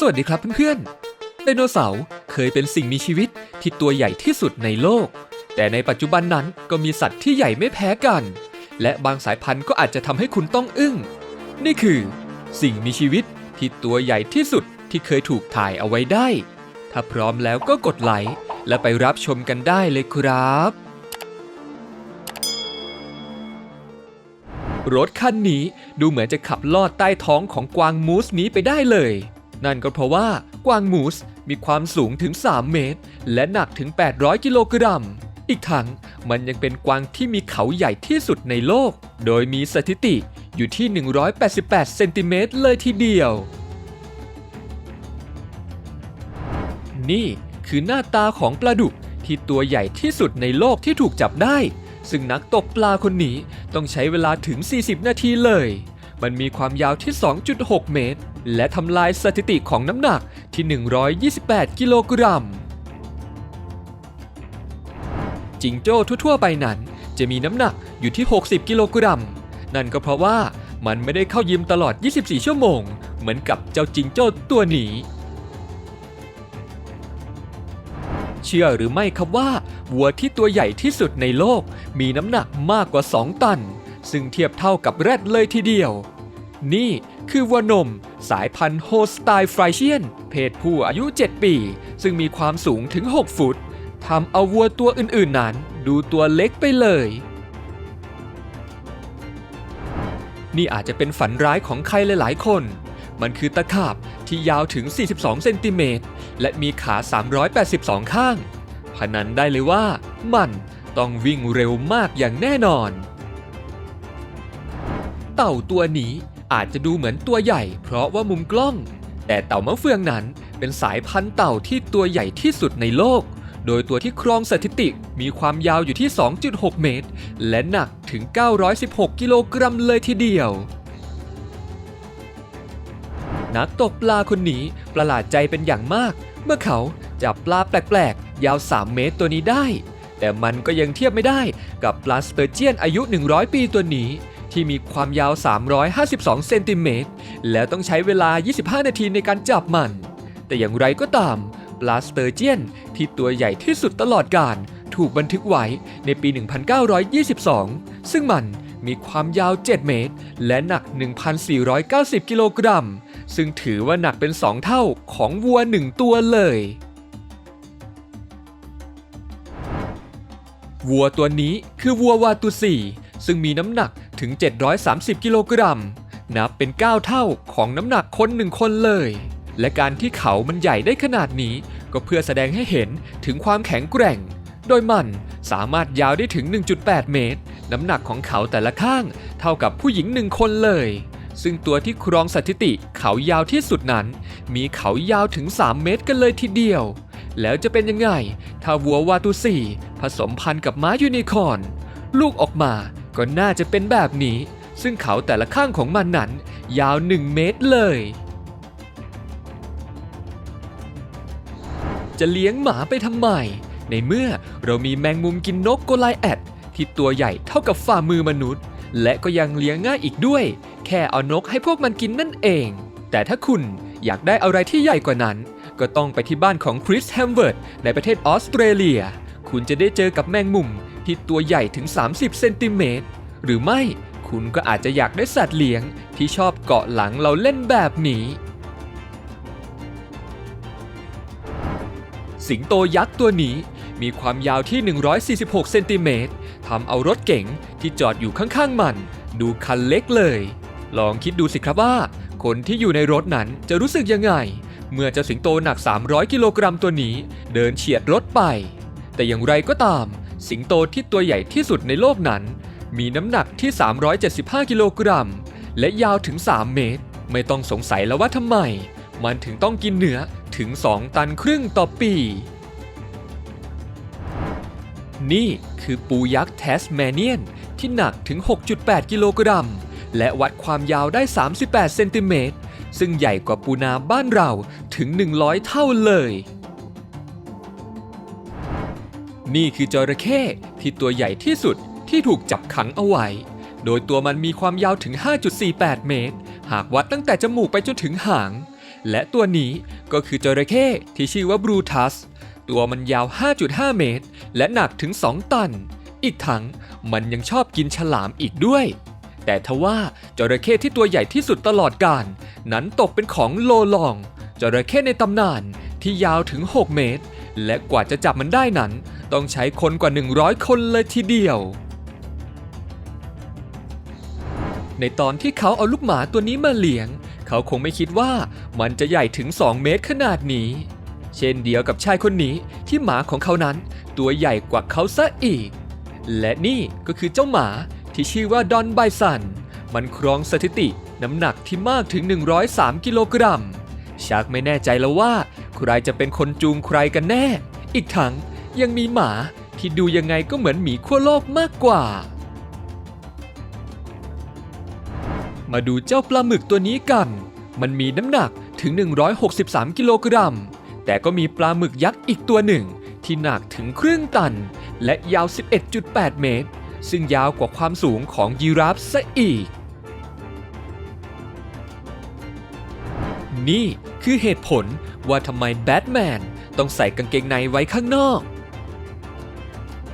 สวัสดีครับเพื่อนๆ ไดโนเสาร์เคยเป็นสิ่งมีชีวิตที่ตัวใหญ่ที่สุดในโลก แต่ในปัจจุบันนั้นก็มีสัตว์ที่ใหญ่ไม่แพ้กัน และบางสายพันธุ์ก็อาจจะทำให้คุณต้องอึ้ง นี่คือ สิ่งมีชีวิตที่ตัวใหญ่ที่สุดที่เคยถูกถ่ายเอาไว้ได้ ถ้าพร้อมแล้วก็กดไลค์และไปรับชมกันได้เลยครับ รถคันนี้ดูเหมือนจะขับลอดใต้ท้องของกวางมูสนี้ไปได้เลย นั่นก็เพราะว่ากวางมูสมีความสูงถึง 3 เมตร และหนักถึง 800 กิโลกรัม อีกทั้งมันยังเป็นกวางที่มีเขาใหญ่ที่สุดในโลก โดยมีสถิติอยู่ที่ 188 เซนติเมตรเลยทีเดียว นี่คือหน้าตาของปลาดุกที่ตัวใหญ่ที่สุดในโลกที่ถูกจับได้ ซึ่งนักตกปลาคนนี้ต้องใช้เวลาถึง 40 นาทีเลย มันมีความยาวที่ 2.6 เมตร และทำลายสถิติของน้ำหนักที่ 128 กิโลกรัม จิงโจ้ทั่วๆไปนั้น จะมีน้ำหนักอยู่ที่ 60 กิโลกรัม นั่นก็เพราะว่ามันไม่ได้เข้ายิมตลอด 24 ชั่วโมง เหมือนกับเจ้าจิงโจ้ตัวนี้ เชื่อหรือไม่ครับว่าวัวที่ตัวใหญ่ที่สุดในโลกมีน้ำหนักมากกว่า 2 ตัน ซึ่งเทียบเท่ากับแรดเลยทีเดียว นี่คือวัวนม สายพันธุ์โฮสไตล์ฟรเชียน เพศผู้อายุ 7 ปี ซึ่งมีความสูงถึง 6 ฟุตทำเอาวัวตัวอื่นๆนั้น ดูตัวเล็กไปเลย นี่อาจจะเป็นฝันร้ายของใครหลายๆ คน มันคือตะขาบที่ยาวถึง 42 เซนติเมตร และมีขา 382 ข้าง พนันได้เลยว่า มันต้องวิ่งเร็วมากอย่างแน่นอน เต่าตัวนี้ อาจจะดูเหมือนตัวใหญ่ เพราะว่ามุมกล้อง แต่เต่ามะเฟืองนั้นเป็นสายพันธุ์เต่าที่ตัวใหญ่ที่สุดในโลก โดยตัวที่ครองสถิติมีความยาวอยู่ที่ 2.6 เมตร และหนักถึง 916 กิโลกรัมเลยทีเดียว นักตกปลาคนนี้ประหลาดใจเป็นอย่างมาก เมื่อเขาจับปลาแปลกๆ ยาว 3 เมตรตัวนี้ได้ แต่มันก็ยังเทียบไม่ได้กับปลาสเตอร์เจียนอายุ 100 ปีตัวนี้ ที่มีความยาว 352 เซนติเมตร แล้วต้องใช้เวลา 25 นาทีในการจับมัน แต่อย่างไรก็ตามปลาสเตอร์เจียนที่ตัวใหญ่ที่สุดตลอดกาลถูกบันทึกไว้ในปี 1922 ซึ่งมันมีความยาว 7 เมตร และหนัก 1,490 กิโลกรัม ซึ่งถือว่าหนักเป็น 2 เท่าของวัว 1 ตัวเลย วัวตัวนี้คือวัววาตุสีซึ่งมีน้ำหนัก ถึง 730 กิโลกรัม นับเป็น 9 เท่าของน้ำหนักคนหนึ่งคนเลย และการที่เขามันใหญ่ได้ขนาดนี้ ก็เพื่อแสดงให้เห็นถึงความแข็งแกร่ง โดยมันสามารถยาวได้ถึง 1.8 เมตร น้ำหนักของเขาแต่ละข้างเท่ากับผู้หญิงหนึ่งคนเลย ซึ่งตัวที่ครองสถิติเขายาวที่สุดนั้น มีเขายาวถึง 3 เมตรกันเลยทีเดียว แล้วจะเป็นยังไง ถ้าวัววาตุสีผสมพันธุ์กับม้ายูนิคอร์นลูกออกมา ก็น่าจะเป็นแบบนี้ ซึ่งเขาแต่ละข้างของมันนั้น ยาว 1 เมตรเลย จะเลี้ยงหมาไปทำไม ในเมื่อเรามีแมงมุมกินนกโกไลแอด ที่ตัวใหญ่เท่ากับฝ่ามือมนุษย์ และก็ยังเลี้ยงง่ายอีกด้วย แค่เอานกให้พวกมันกินนั่นเอง แต่ถ้าคุณอยากได้อะไรที่ใหญ่กว่านั้น ก็ต้องไปที่บ้านของคริสแฮมเวิร์ดในประเทศออสเตรเลีย คุณจะได้เจอกับแมงมุม ที่ตัวใหญ่ถึง 30 เซนติเมตร หรือไม่คุณก็อาจจะอยากได้สัตว์เลี้ยงที่ชอบเกาะหลังเราเล่นแบบนี้ สิงโตยักษ์ตัวนี้มีความยาวที่ 146 เซนติเมตรทำเอารถเก๋งที่จอดอยู่ข้างๆมัน ดูคันเล็กเลย ลองคิดดูสิครับว่า คนที่อยู่ในรถนั้นจะรู้สึกยังไง เมื่อเจ้าสิงโตหนัก 300 กิโลกรัมตัวนี้ เดินเฉียดรถไป แต่อย่างไรก็ตาม สิงโตที่ตัวใหญ่ที่สุดในโลกนั้น มีน้ำหนักที่ 375 กิโลกรัม และยาวถึง 3 เมตร ไม่ต้องสงสัยแล้วว่าทำไม มันถึงต้องกินเนื้อถึง 2 ตันครึ่งต่อปี นี่คือปูยักษ์แทสแมเนียน ที่หนักถึง 6.8 กิโลกรัม และวัดความยาวได้ 38 เซนติเมตรซึ่งใหญ่กว่าปูนาบ้านเราถึง 100 เท่าเลย นี่คือจระเข้ที่ตัวใหญ่ที่สุดที่ถูกจับขังเอาไว้ โดยตัวมันมีความยาวถึง 5.48 เมตร หากวัดตั้งแต่จมูกไปจนถึงหาง และตัวนี้ก็คือจระเข้ที่ชื่อว่าบรูทัส ตัวมันยาว 5.5 เมตร และหนักถึง 2 ตัน อีกทั้งมันยังชอบกินฉลามอีกด้วย แต่ทว่าจระเข้ที่ตัวใหญ่ที่สุดตลอดกาลนั้นตกเป็นของโลลองจระเข้ในตำนานที่ยาวถึง 6 เมตร และกว่าจะจับมันได้นั้น ต้องใช้คนกว่า 100 คนเลยทีเดียว ในตอนที่เขาเอาลูกหมาตัวนี้มาเลี้ยง เขาคงไม่คิดว่ามันจะใหญ่ถึง 2 เมตรขนาดนี้ เช่นเดียวกับชายคนนี้ที่หมาของเขานั้น ตัวใหญ่กว่าเขาซะอีก และนี่ก็คือเจ้าหมาที่ชื่อว่าดอนไบซัน มันครองสถิติน้ำหนักที่มากถึง 103 กิโลกรัมชักไม่แน่ใจแล้วว่า ใครจะเป็นคนจูงใครกันแน่ อีกทั้ง ยังมีหมาที่ดูยังไงก็เหมือนหมีขั้วโลกมากกว่า มาดูเจ้าปลาหมึกตัวนี้กัน มันมีน้ำหนักถึง 163 กิโลกรัม แต่ก็มีปลาหมึกยักษ์อีกตัวหนึ่ง ที่หนักถึงครึ่งตัน และยาว 11.8 เมตร ซึ่งยาวกว่าความสูงของยีราฟซะอีก นี่คือเหตุผลว่าทำไมแบทแมนต้องใส่กางเกงในไว้ข้างนอก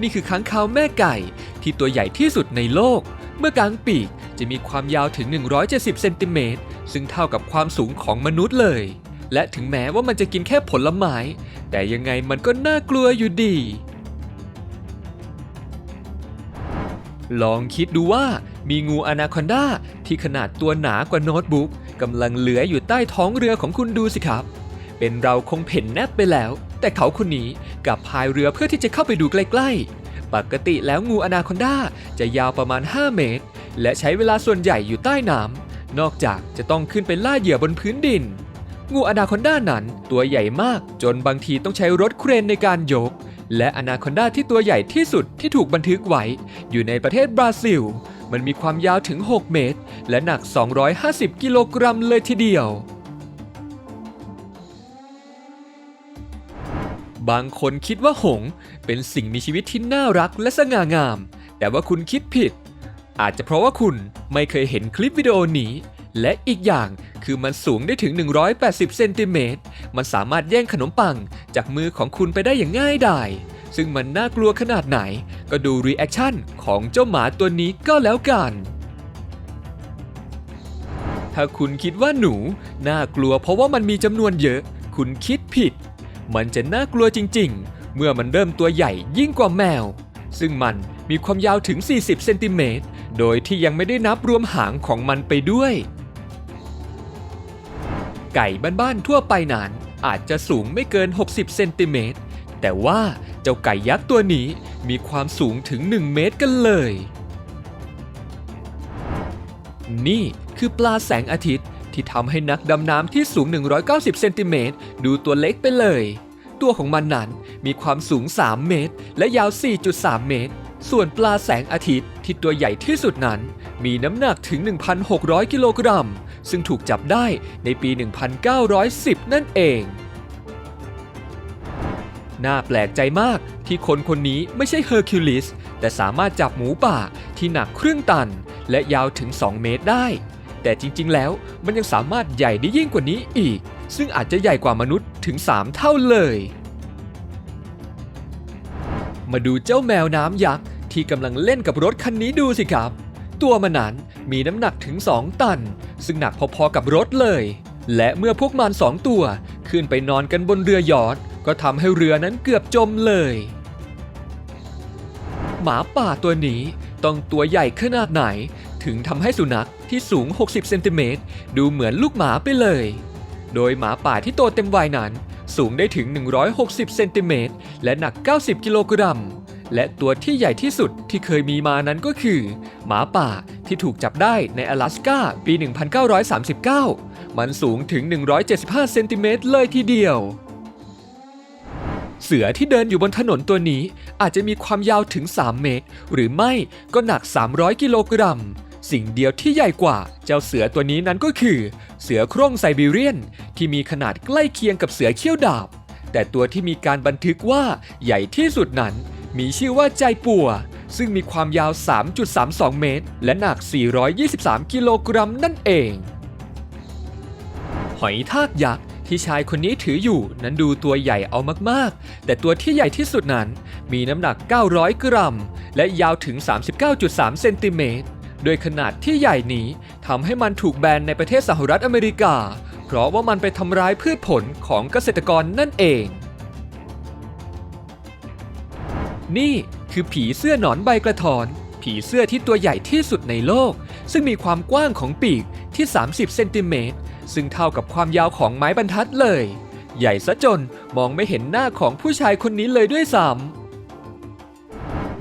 นี่คือค้างคาวแม่ไก่ ที่ตัวใหญ่ที่สุดในโลก เมื่อกลางปีกจะมีความยาวถึง 170 เซนติเมตร ซึ่งเท่ากับความสูงของมนุษย์เลย และถึงแม้ว่ามันจะกินแค่ผลไม้ แต่ยังไงมันก็น่ากลัวอยู่ดี ลองคิดดูว่ามีงูอนาคอนดาที่ขนาดตัวหนากว่าโน้ตบุ๊กกำลังเหลืออยู่ใต้ท้องเรือของคุณดูสิครับ เป็นเราคงเพ่นแนบไปแล้ว แต่เขาคนนี้กลับพายเรือเพื่อที่จะเข้าไปดูใกล้ๆ ปกติแล้วงูอนาคอนดาจะยาวประมาณ 5 เมตร และใช้เวลาส่วนใหญ่อยู่ใต้น้ำนอกจากจะต้องขึ้นไปล่าเหยื่อบนพื้นดิน งูอนาคอนดานั้นตัวใหญ่มากจนบางทีต้องใช้รถเครนในการยก และอนาคอนดาที่ตัวใหญ่ที่สุดที่ถูกบันทึกไว้อยู่ในประเทศบราซิล มันมีความยาวถึง 6 เมตร และหนัก 250 กิโลกรัมเลยทีเดียว บางคนคิดว่าหง เป็นสิ่งมีชีวิตที่น่ารักและสง่างาม แต่ว่าคุณคิดผิด อาจจะเพราะว่าคุณไม่เคยเห็นคลิปวิดีโอนี้ และอีกอย่างคือมันสูงได้ถึง 180 เซนติเมตร มันสามารถแย่งขนมปังจากมือของคุณไปได้อย่างง่ายดาย ซึ่งมันน่ากลัวขนาดไหน ก็ดูรีแอคชั่นของเจ้าหมาตัวนี้ก็แล้วกัน ถ้าคุณคิดว่าหนู น่ากลัวเพราะว่ามันมีจำนวนเยอะ คุณคิดผิด มันจะน่ากลัวจริง ๆ เมื่อมันเริ่มตัวใหญ่ยิ่งกว่าแมว ซึ่งมันมีความยาวถึง 40 เซนติเมตร โดยที่ยังไม่ได้นับรวมหางของมันไปด้วย ไก่บ้านๆทั่วไปนั้นอาจจะสูงไม่เกิน 60 เซนติเมตร แต่ว่าเจ้าไก่ยักษ์ตัวนี้มีความสูงถึง 1 เมตรกันเลย นี่คือปลาแสงอาทิตย์ ที่ทำให้นักดำน้ำที่สูง 190 เซนติเมตรดูตัวเล็กไปเลย ตัวของมันนั้นมีความสูง 3 เมตร และยาว 4.3 เมตร ส่วนปลาแสงอาทิตย์ที่ตัวใหญ่ที่สุดนั้น มีน้ำหนักถึง 1,600 กิโลกรัม ซึ่งถูกจับได้ในปี 1910 นั่นเองน่าแปลกใจมากที่คนคนนี้ไม่ใช่เฮอร์คิวลิสแต่สามารถจับหมูป่าที่หนักครึ่งตัน และยาวถึง 2 เมตรได้ แต่จริงๆ แล้วมันยังสามารถใหญ่ได้ยิ่งกว่านี้อีก ซึ่งอาจจะใหญ่กว่ามนุษย์ถึง 3 เท่าเลย มาดูเจ้าแมวน้ำยักษ์ที่กำลังเล่นกับรถคันนี้ดูสิครับ ตัวมันนั้นมีน้ำหนักถึง 2 ตัน ซึ่งหนักพอๆกับรถเลย และเมื่อพวกมันสองตัว ขึ้นไปนอนกันบนเรือยอทก็ทำให้เรือนั้นเกือบจมเลย หมาป่าตัวนี้ต้องตัวใหญ่ขนาดไหน ถึงทำให้สุนัขที่สูง 60 เซนติเมตรดูเหมือนลูกหมาไปเลย โดยหมาป่าที่โตเต็มวัยนั้น สูงได้ถึง 160 เซนติเมตรและหนัก 90 กิโลกรัม และตัวที่ใหญ่ที่สุดที่เคยมีมานั้นก็คือ หมาป่าที่ถูกจับได้ใน阿拉สกาปี 1939 มันสูงถึง 175 เซนติเมตรเลยทีเดียวเสือที่เดินอยู่บนถนนตัวนี้อาจจะมีความยาวถึง 3 เมตร หรือไม่ก็หนัก 300 กิโลกรัม สิ่งเดียวที่ใหญ่กว่าเจ้าเสือตัวนี้นั้นก็คือ เสือโคร่งไซบีเรียน ที่มีขนาดใกล้เคียงกับเสือเขี้ยวดาบ แต่ตัวที่มีการบันทึกว่าใหญ่ที่สุดนั้น มีชื่อว่าใจปัว ซึ่งมีความยาว 3.32 เมตร และหนัก 423 กิโลกรัมนั่นเอง หอยทากยักษ์ที่ชายคนนี้ถืออยู่นั้นดูตัวใหญ่เอามากๆ แต่ตัวที่ใหญ่ที่สุดนั้น มีน้ำหนัก 900 กรัม และยาวถึง 39.3 เซนติเมตร โดยขนาดที่ใหญ่นี้ทำให้มันถูกแบนในประเทศสหรัฐอเมริกา เพราะว่ามันไปทำร้ายพืชผลของเกษตรกรนั่นเอง นี่คือผีเสื้อหนอนใบกระถอน ผีเสื้อที่ตัวใหญ่ที่สุดในโลก ซึ่งมีความกว้างของปีกที่ 30 เซนติเมตร ซึ่งเท่ากับความยาวของไม้บรรทัดเลย ใหญ่ซะจนมองไม่เห็นหน้าของผู้ชายคนนี้เลยด้วยซ้ำ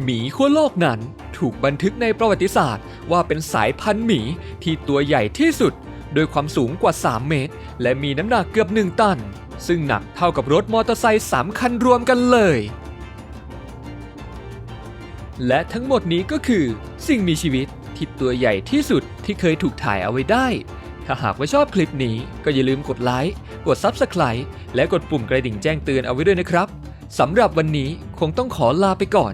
หมีขั้วโลกนั้น ถูกบันทึกในประวัติศาสตร์ ว่าเป็นสายพันธุ์หมีที่ตัวใหญ่ที่สุด โดยความสูงกว่า 3 เมตร และมีน้ำหนักเกือบ 1 ตัน ซึ่งหนักเท่ากับรถมอเตอร์ไซค์3คันรวมกันเลย และทั้งหมดนี้ก็คือ สิ่งมีชีวิตที่ตัวใหญ่ที่สุดที่เคยถูกถ่ายเอาไว้ได้ ถ้าหากว่าชอบคลิปนี้ก็อย่าลืมกดไลค์ กด Subscribe และกดปุ่มกระดิ่งแจ้งเตือนเอาไว้ด้วยนะครับสำหรับวันนี้คงต้องขอลาไปก่อน